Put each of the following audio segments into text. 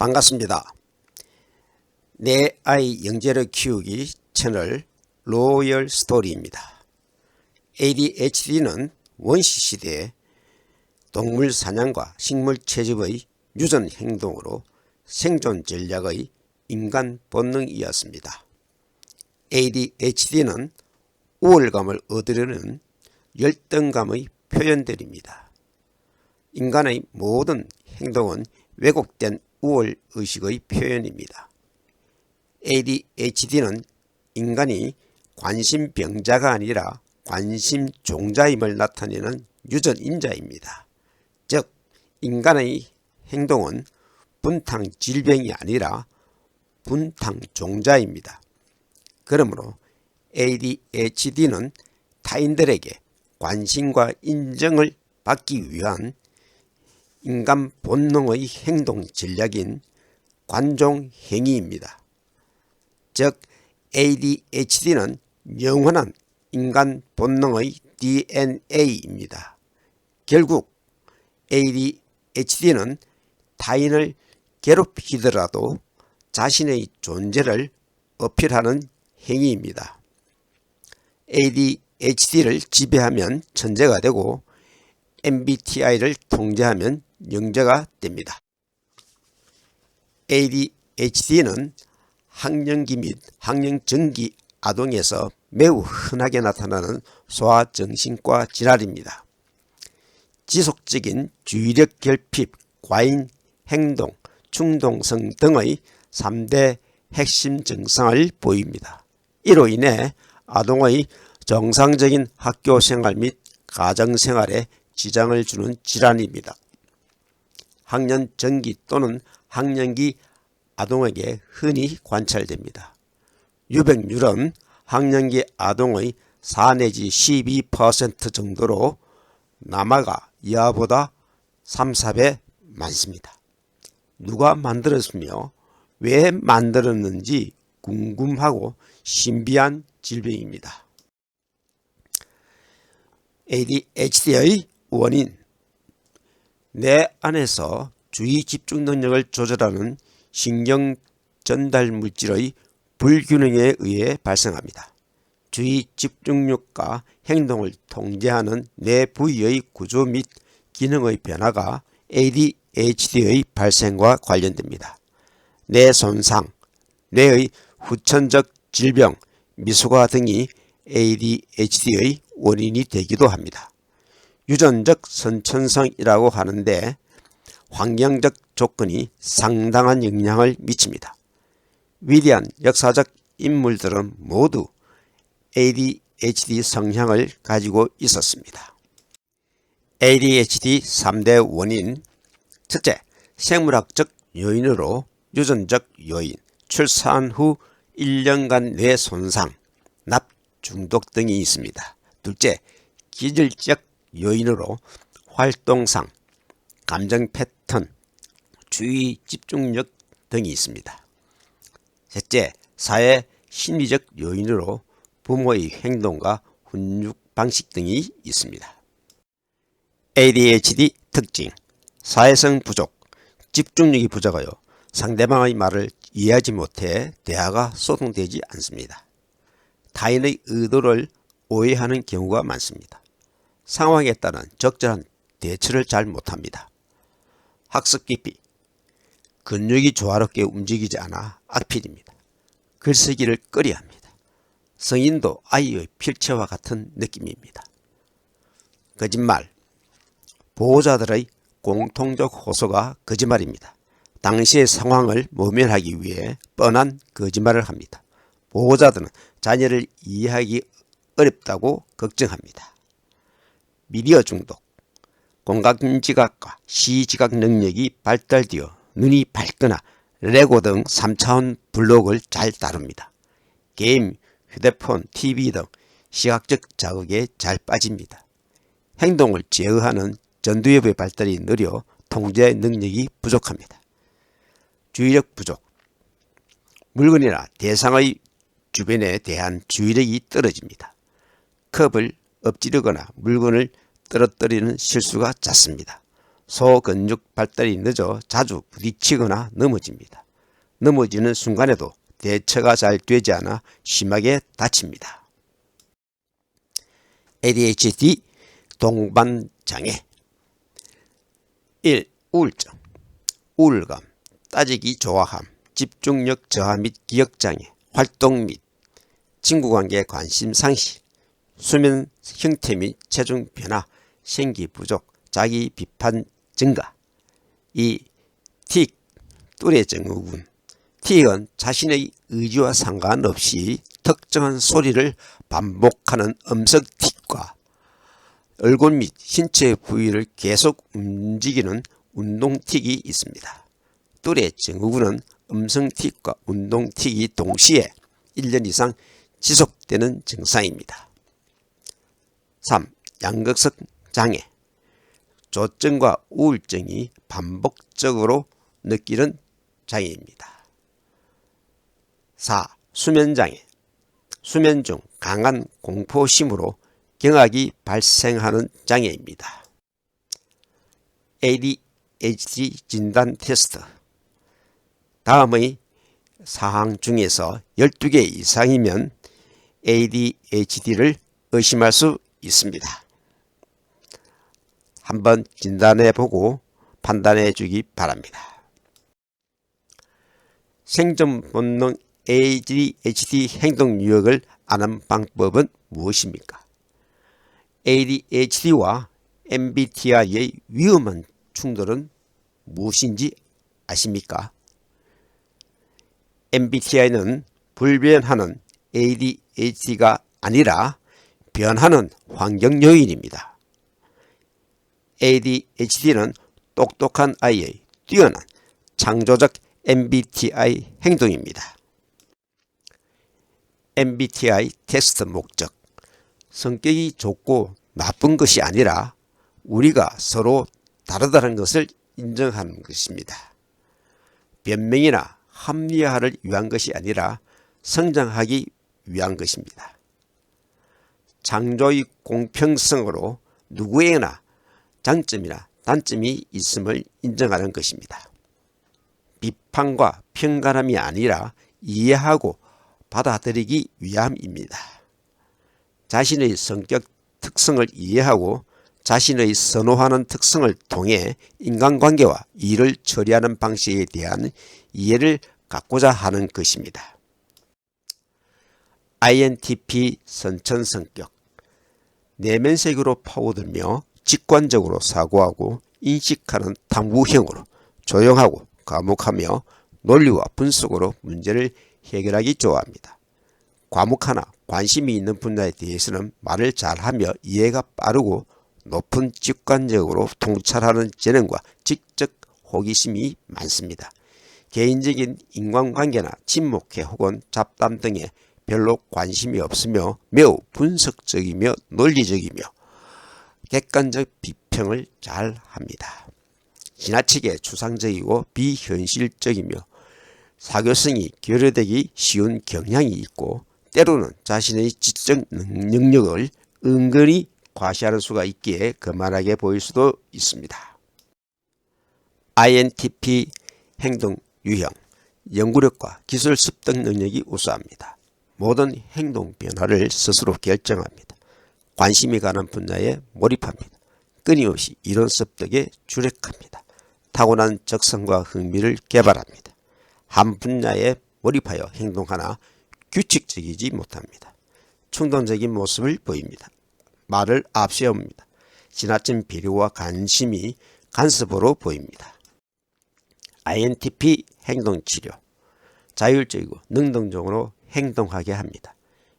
반갑습니다. 내 아이 영재를 키우기 채널 로열 스토리입니다. ADHD는 원시 시대에 동물 사냥과 식물 채집의 유전 행동으로 생존 전략의 인간 본능이었습니다. ADHD는 우월감을 얻으려는 열등감의 표현들입니다. 인간의 모든 행동은 왜곡된 우월 의식의 표현입니다. ADHD는 인간이 관심병자가 아니라 관심종자임을 나타내는 유전인자입니다. 즉, 인간의 행동은 분탕 질병이 아니라 분탕 종자입니다. 그러므로 ADHD는 타인들에게 관심과 인정을 받기 위한 인간 본능의 행동 전략인 관종 행위입니다. 즉 ADHD는 영원한 인간 본능의 DNA입니다. 결국 ADHD는 타인을 괴롭히더라도 자신의 존재를 어필하는 행위입니다. ADHD를 지배하면 천재가 되고 MBTI를 통제하면 영재가 됩니다. ADHD는 학령기 및 학령정기 아동에서 매우 흔하게 나타나는 소아정신과 질환입니다. 지속적인 주의력 결핍, 과잉 행동, 충동성 등의 3대 핵심 증상을 보입니다. 이로 인해 아동의 정상적인 학교 생활 및 가정 생활에 지장을 주는 질환입니다. 학년 전기 또는 학년기 아동에게 흔히 관찰됩니다. 유백률은 학년기 아동의 4 내지 12% 정도로 남아가 이하보다 3, 4배 많습니다. 누가 만들었으며 왜 만들었는지 궁금하고 신비한 질병입니다. ADHD의 원인 내 안에서 주의 집중 능력을 조절하는 신경 전달 물질의 불균형에 의해 발생합니다. 주의 집중력과 행동을 통제하는 뇌 부위의 구조 및 기능의 변화가 ADHD의 발생과 관련됩니다. 뇌 손상, 뇌의 후천적 질병, 미숙아 등이 ADHD의 원인이 되기도 합니다. 유전적 선천성이라고 하는데 환경적 조건이 상당한 영향을 미칩니다. 위대한 역사적 인물들은 모두 ADHD 성향을 가지고 있었습니다. ADHD 3대 원인 첫째, 생물학적 요인으로 유전적 요인, 출산 후 1년간 뇌 손상, 납 중독 등이 있습니다. 둘째, 기질적 요인으로 활동상, 감정 패턴, 주의 집중력 등이 있습니다. 셋째, 사회 심리적 요인으로 부모의 행동과 훈육 방식 등이 있습니다. ADHD 특징 사회성 부족, 집중력이 부족하여 상대방의 말을 이해하지 못해 대화가 소통되지 않습니다. 타인의 의도를 오해하는 경우가 많습니다. 상황에 따른 적절한 대처를 잘 못합니다. 학습 깊이 근육이 조화롭게 움직이지 않아 악필입니다. 글쓰기를 꺼려합니다. 성인도 아이의 필체와 같은 느낌입니다. 거짓말 보호자들의 공통적 호소가 거짓말입니다. 당시의 상황을 모면하기 위해 뻔한 거짓말을 합니다. 보호자들은 자녀를 이해하기 어렵다고 걱정합니다. 미디어 중독 공각지각과 시지각 능력이 발달되어 눈이 밝거나 레고 등 3차원 블록을 잘 다룹니다. 게임, 휴대폰, TV 등 시각적 자극에 잘 빠집니다. 행동을 제어하는 전두엽의 발달이 느려 통제 능력이 부족합니다. 주의력 부족 물건이나 대상의 주변에 대한 주의력이 떨어집니다. 컵을 엎지르거나 물건을 떨어뜨리는 실수가 잦습니다. 소 근육 발달이 늦어 자주 부딪히거나 넘어집니다. 넘어지는 순간에도 대처가 잘 되지 않아 심하게 다칩니다. ADHD 동반장애 1. 우울증 우울감, 따지기 좋아함, 집중력 저하 및 기억장애, 활동 및 친구관계 관심 상실, 수면 형태 및 체중 변화, 생기 부족, 자기 비판 증가. 이 틱, 뚜레 증후군. 틱은 자신의 의지와 상관없이 특정한 소리를 반복하는 음성 틱과 얼굴 및 신체 부위를 계속 움직이는 운동 틱이 있습니다. 뚜레 증후군은 음성 틱과 운동 틱이 동시에 1년 이상 지속되는 증상입니다. 3. 양극성 장애 조증과 우울증이 반복적으로 느끼는 장애입니다. 4. 수면장애 수면 중 강한 공포심으로 경악이 발생하는 장애입니다. ADHD 진단 테스트 다음의 사항 중에서 12개 이상이면 ADHD를 의심할 수 있습니다. 한번 진단해 보고 판단해 주기 바랍니다. 생존 본능 ADHD 행동 유형을 아는 방법은 무엇입니까? ADHD와 MBTI의 위험한 충돌은 무엇인지 아십니까? MBTI는 불변하는 ADHD가 아니라 변하는 환경 요인입니다. ADHD는 똑똑한 아이의 뛰어난 창조적 MBTI 행동입니다. MBTI 테스트 목적 성격이 좋고 나쁜 것이 아니라 우리가 서로 다르다는 것을 인정하는 것입니다. 변명이나 합리화를 위한 것이 아니라 성장하기 위한 것입니다. 창조의 공평성으로 누구에게나 장점이나 단점이 있음을 인정하는 것입니다. 비판과 평가함이 아니라 이해하고 받아들이기 위함입니다. 자신의 성격 특성을 이해하고 자신의 선호하는 특성을 통해 인간관계와 일을 처리하는 방식에 대한 이해를 갖고자 하는 것입니다. INTP 선천 성격 내면색으로 파고들며 직관적으로 사고하고 인식하는 탐구형으로 조용하고 과묵하며 논리와 분석으로 문제를 해결하기 좋아합니다. 과묵하나 관심이 있는 분야에 대해서는 말을 잘하며 이해가 빠르고 높은 직관적으로 통찰하는 재능과 직접 호기심이 많습니다. 개인적인 인간관계나 친목회 혹은 잡담 등에 별로 관심이 없으며 매우 분석적이며 논리적이며 객관적 비평을 잘 합니다. 지나치게 추상적이고 비현실적이며 사교성이 결여되기 쉬운 경향이 있고 때로는 자신의 지적 능력을 은근히 과시하는 수가 있기에 거만하게 보일 수도 있습니다. INTP 행동 유형, 연구력과 기술 습득 능력이 우수합니다. 모든 행동 변화를 스스로 결정합니다. 관심이 가는 분야에 몰입합니다. 끊임없이 이론 습득에 주력합니다. 타고난 적성과 흥미를 개발합니다. 한 분야에 몰입하여 행동하나 규칙적이지 못합니다. 충동적인 모습을 보입니다. 말을 앞세웁니다. 지나친 비료와 관심이 간섭으로 보입니다. INTP 행동치료 자율적이고 능동적으로 행동하게 합니다.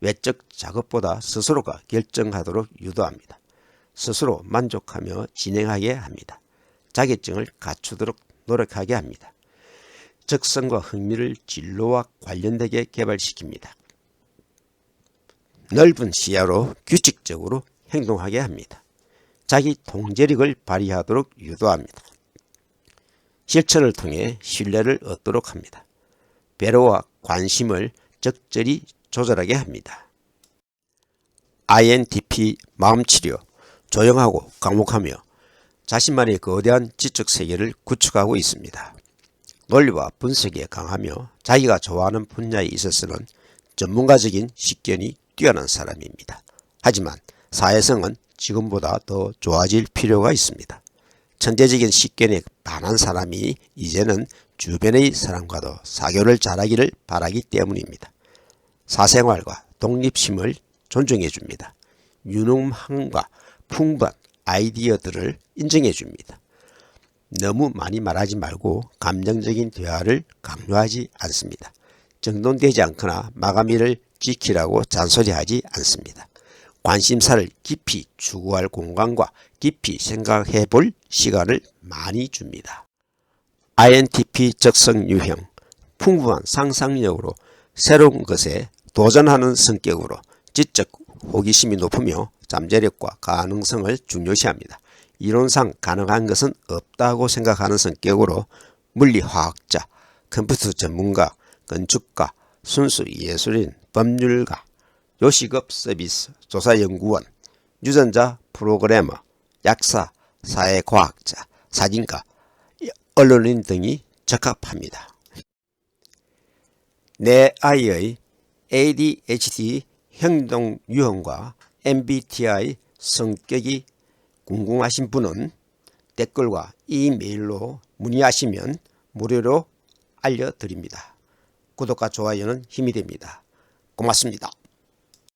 외적 작업보다 스스로가 결정하도록 유도합니다. 스스로 만족하며 진행하게 합니다. 자격증을 갖추도록 노력하게 합니다. 적성과 흥미를 진로와 관련되게 개발시킵니다. 넓은 시야로 규칙적으로 행동하게 합니다. 자기 통제력을 발휘하도록 유도합니다. 실천을 통해 신뢰를 얻도록 합니다. 배려와 관심을 적절히 조절하게 합니다. INTP 마음치료 조용하고 감옥하며 자신만의 거대한 지적 세계를 구축하고 있습니다. 논리와 분석에 강하며 자기가 좋아하는 분야에 있어서는 전문가적인 식견이 뛰어난 사람입니다. 하지만 사회성은 지금보다 더 좋아질 필요가 있습니다. 천재적인 식견에 반한 사람이 이제는 주변의 사람과도 사교를 잘하기를 바라기 때문입니다. 사생활과 독립심을 존중해 줍니다. 유능함과 풍부한 아이디어들을 인정해 줍니다. 너무 많이 말하지 말고 감정적인 대화를 강요하지 않습니다. 정돈되지 않거나 마감일을 지키라고 잔소리하지 않습니다. 관심사를 깊이 추구할 공간과 깊이 생각해 볼 시간을 많이 줍니다. INTP 적성 유형, 풍부한 상상력으로 새로운 것에 도전하는 성격으로 지적 호기심이 높으며 잠재력과 가능성을 중요시합니다. 이론상 가능한 것은 없다고 생각하는 성격으로 물리화학자, 컴퓨터 전문가, 건축가, 순수 예술인, 법률가, 요식업 서비스, 조사연구원, 유전자 프로그래머, 약사, 사회과학자, 사진가, 언론인 등이 적합합니다. 내 아이의 ADHD 행동 유형과 MBTI 성격이 궁금하신 분은 댓글과 이메일로 문의하시면 무료로 알려드립니다. 구독과 좋아요는 힘이 됩니다. 고맙습니다.